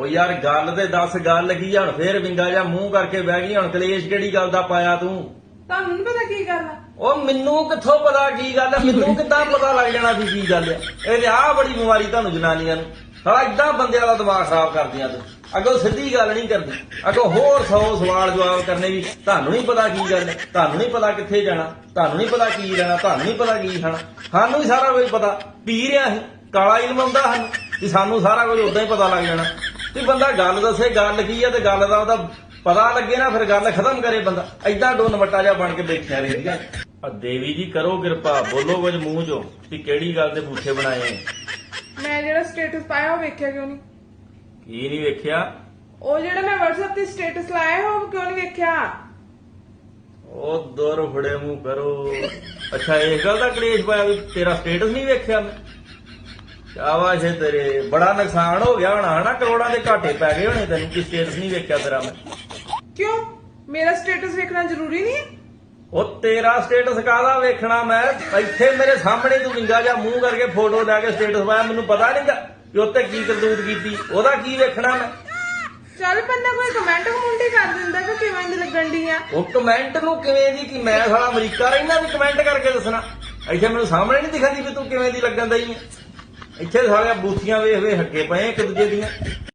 ਉਹ ਯਾਰ ਗੱਲ ਤੇ ਦੱਸ ਗੱਲ ਕੀ ਹੁਣ? ਫੇਰ ਵਿੰਗਾ ਜਾਂ ਮੂੰਹ ਕਰਕੇ ਬਹਿ ਗਈ ਹੁਣ ਕਲੇਸ਼ ਕਿਹੜੀ ਗੱਲ ਦਾ ਪਾਇਆ ਤੂੰ? ਤੁਹਾਨੂੰ ਨੀ ਪਤਾ ਕੀ ਗੱਲ ਆ? ਉਹ ਮੈਨੂੰ ਕਿੱਥੋਂ ਪਤਾ ਕੀ ਗੱਲ ਹੈ ਮੈਨੂੰ ਕਿੱਦਾਂ ਪਤਾ ਲੱਗ ਜਾਣਾ ਵੀ ਕੀ ਗੱਲ ਹੈ ਇਹ ਆ ਬੜੀ ਬਿਮਾਰੀ ਤੁਹਾਨੂੰ ਜਨਾਨੀਆਂ ਨੂੰ। ਸਾਲਾ ਇਦਾਂ ਬੰਦਿਆਂ ਦਾ ਦਿਮਾਗ ਖਰਾਬ ਕਰਦੀਆਂ ਤੂੰ। ਅੱਗੋਂ ਸਿੱਧੀ ਗੱਲ ਨਹੀਂ ਕਰਦੀ। ਅੱਗੋਂ ਹੋਰ 100 ਸਵਾਲ ਜਵਾਬ ਕਰਨੇ ਵੀ ਤੁਹਾਨੂੰ ਨਹੀਂ ਪਤਾ ਕੀ ਗੱਲ ਹੈ ਤੁਹਾਨੂੰ ਨਹੀਂ ਪਤਾ ਕਿੱਥੇ ਜਾਣਾ? ਤੁਹਾਨੂੰ ਨਹੀਂ ਪਤਾ ਕੀ ਲੈਣਾ ਤੁਹਾਨੂੰ ਨਹੀਂ ਪਤਾ ਕੀ ਖਾਣਾ? ਸਾਨੂੰ ਹੀ ਸਾਰਾ ਕੁਝ ਪਤਾ। ਪੀ ਰਿਆ ਸੀ ਕਾਲਾ ਇਲਮ ਆਉਂਦਾ ਸਾਨੂੰ। ਵੀ ਸਾਨੂੰ ਸਾਰਾ ਕੁਝ ਉਦਾਂ ਹੀ ਪਤਾ ਲੱਗ ਜਾਣਾ। ਤੇ ਬੰਦਾ ਗੱਲ ਦੱਸੇ ਗੱਲ ਕੀ ਹੈ ਤੇ ਗੱਲ ਦਾ ਉਹਦਾ ਪਤਾ ਲੱਗੇ ਨਾ ਫਿਰ ਗੱਲ ਖਤਮ ਕਰੇ ਬੰਦਾ। ਐਦਾਂ ਡੋਨ ਮੱਟਾ ਜਿਹਾ ਬਣ ਕੇ ਬੈਠਿਆ ਰਹਿੰਦੀਆਂ ਆ ਦੇਵੀ ਜੀ ਕਰੋ ਕਿਰਪਾ ਬੋਲੋ ਕੁਝ ਮੂੰਹ ਚੋਂ ਵੀ ਕਿਹੜੀ ਗੱਲ ਦੇ ਬੂਥੇ ਬਣਾਏ ਮੈਂ ਜਿਹੜਾ ਸਟੇਟਸ ਪਾਇਆ ਉਹ ਵੇਖਿਆ ਕਿਉਂ ਨਹੀਂ? ਕੀ ਨਹੀਂ ਵੇਖਿਆ? ਉਹ ਜਿਹੜਾ ਮੈਂ WhatsApp ਤੇ ਸਟੇਟਸ ਲਾਇਆ ਉਹ ਕਿਉਂ ਨਹੀਂ ਵੇਖਿਆ? ਉਹ ਦੋਰ ਫੜੇ ਮੂੰਹ ਕਰੋ। ਅੱਛਾ ਇਸ ਗੱਲ ਦਾ ਕਲੇਸ਼ ਪਾਇਆ ਵੀ ਤੇਰਾ ਸਟੇਟਸ ਨਹੀਂ ਵੇਖਿਆ ਮੈਂ। ਸ਼ਾਬਾਸ਼ ਏ ਤੇਰੇ। ਬੜਾ ਨੁਕਸਾਨ ਹੋ ਗਿਆ ਹੋਣਾ ਹਨਾ? ਕਰੋੜਾਂ ਦੇ ਘਾਟੇ ਪੈ ਗਏ ਹੋਣੇ ਤੈਨੂੰ ਕਿ ਸਟੇਟਸ ਨਹੀਂ ਵੇਖਿਆ ਤੇਰਾ ਮੈਂ। ਕਿਉਂ? ਮੇਰਾ ਸਟੇਟਸ ਵੇਖਣਾ ਜ਼ਰੂਰੀ ਨਹੀਂ ਹੈ? ਉਹ ਤੇਰਾ ਸਟੇਟਸ ਕਾਹਦਾ ਵੇਖਣਾ ਮੈਂ? ਇੱਥੇ ਮੇਰੇ ਸਾਹਮਣੇ ਤੂੰ ਵਿੰਗਾ ਜਾਂ ਮੂੰਹ ਕਰਕੇ ਫੋਟੋ ਲੈ ਕੇ ਸਟੇਟਸ ਪਾਇਆ ਮੈਨੂੰ ਪਤਾ ਨਹੀਂਗਾ ਕਿ ਉੱਤੇ ਕੀ ਕਰਤੂਤ ਕੀਤੀ। ਉਹਦਾ ਕੀ ਵੇਖਣਾ ਮੈਂ? ਚੱਲ ਬੰਦਾ ਕੋਈ ਕਮੈਂਟ ਕਮੁੰਟੀ ਕਰ ਦਿੰਦਾ ਕਿ ਕਿਵੇਂ ਦੀ ਲੱਗਣ ਦੀ ਆ। ਉਹ ਕਮੈਂਟ ਨੂੰ ਕਿਵੇਂ ਦੀ ਕਿ ਮੈਂ ਸਾਲਾ ਅਮਰੀਕਾ ਰਹਿਣਾ ਵੀ ਕਮੈਂਟ ਕਰਕੇ ਦੱਸਣਾ। ਇੱਥੇ ਮੈਨੂੰ ਸਾਹਮਣੇ ਨਹੀਂ ਦਿਖਦੀ ਵੀ ਤੂੰ ਕਿਵੇਂ ਦੀ ਲੱਗਣ ਦਈ ਹੈ ਇੱਥੇ ਸਾਲਿਆ ਬੂਥੀਆਂ ਵੇਖ ਵੇਖ ਹੱਕੇ ਪਏ ਇੱਕ ਦੂਜੇ ਦੀਆਂ।